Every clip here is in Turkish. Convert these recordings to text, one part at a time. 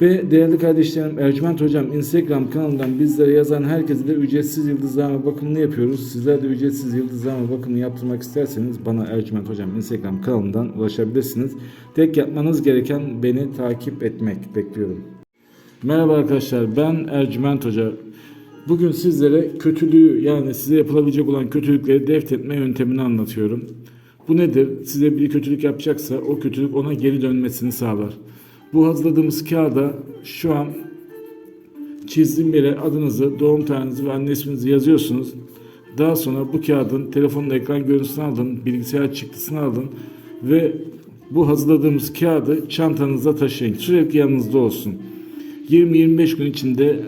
Ve değerli kardeşlerim Ercüment Hocam Instagram kanalından bizlere yazan herkese de ücretsiz yıldızlama bakımını yapıyoruz. Sizler de ücretsiz yıldızlama bakımını yaptırmak isterseniz bana Ercüment Hocam Instagram kanalından ulaşabilirsiniz. Tek yapmanız gereken beni takip etmek bekliyorum. Merhaba arkadaşlar ben Ercüment Hoca. Bugün sizlere kötülüğü yani size yapılabilecek olan kötülükleri deft etme yöntemini anlatıyorum. Bu nedir? Size bir kötülük yapacaksa o kötülük ona geri dönmesini sağlar. Bu hazırladığımız kağıda şu an çizdiğim yere adınızı, doğum tarihinizi ve anne isminizi yazıyorsunuz. Daha sonra bu kağıdın telefonun ekran görüntüsünü alın, bilgisayar çıktısını alın ve bu hazırladığımız kağıdı çantanıza taşıyın. Sürekli yanınızda olsun. 20-25 gün içinde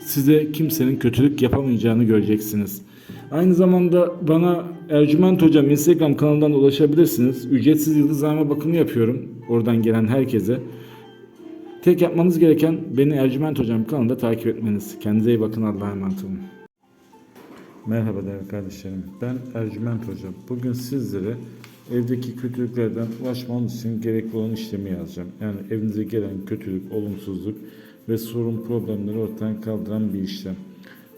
size kimsenin kötülük yapamayacağını göreceksiniz. Aynı zamanda bana Ercüment Hocam Instagram kanalından ulaşabilirsiniz. Ücretsiz yıldızlama bakımı yapıyorum. Oradan gelen herkese. Tek yapmanız gereken beni Ercüment Hocam kanalında takip etmeniz. Kendinize iyi bakın. Allah'a emanet olun. Merhaba değerli kardeşlerim. Ben Ercüment Hocam. Bugün sizlere evdeki kötülüklerden ulaşmanız için gerekli olan işlemi yazacağım. Yani evinize gelen kötülük, olumsuzluk ve sorun problemleri ortadan kaldıran bir işlem.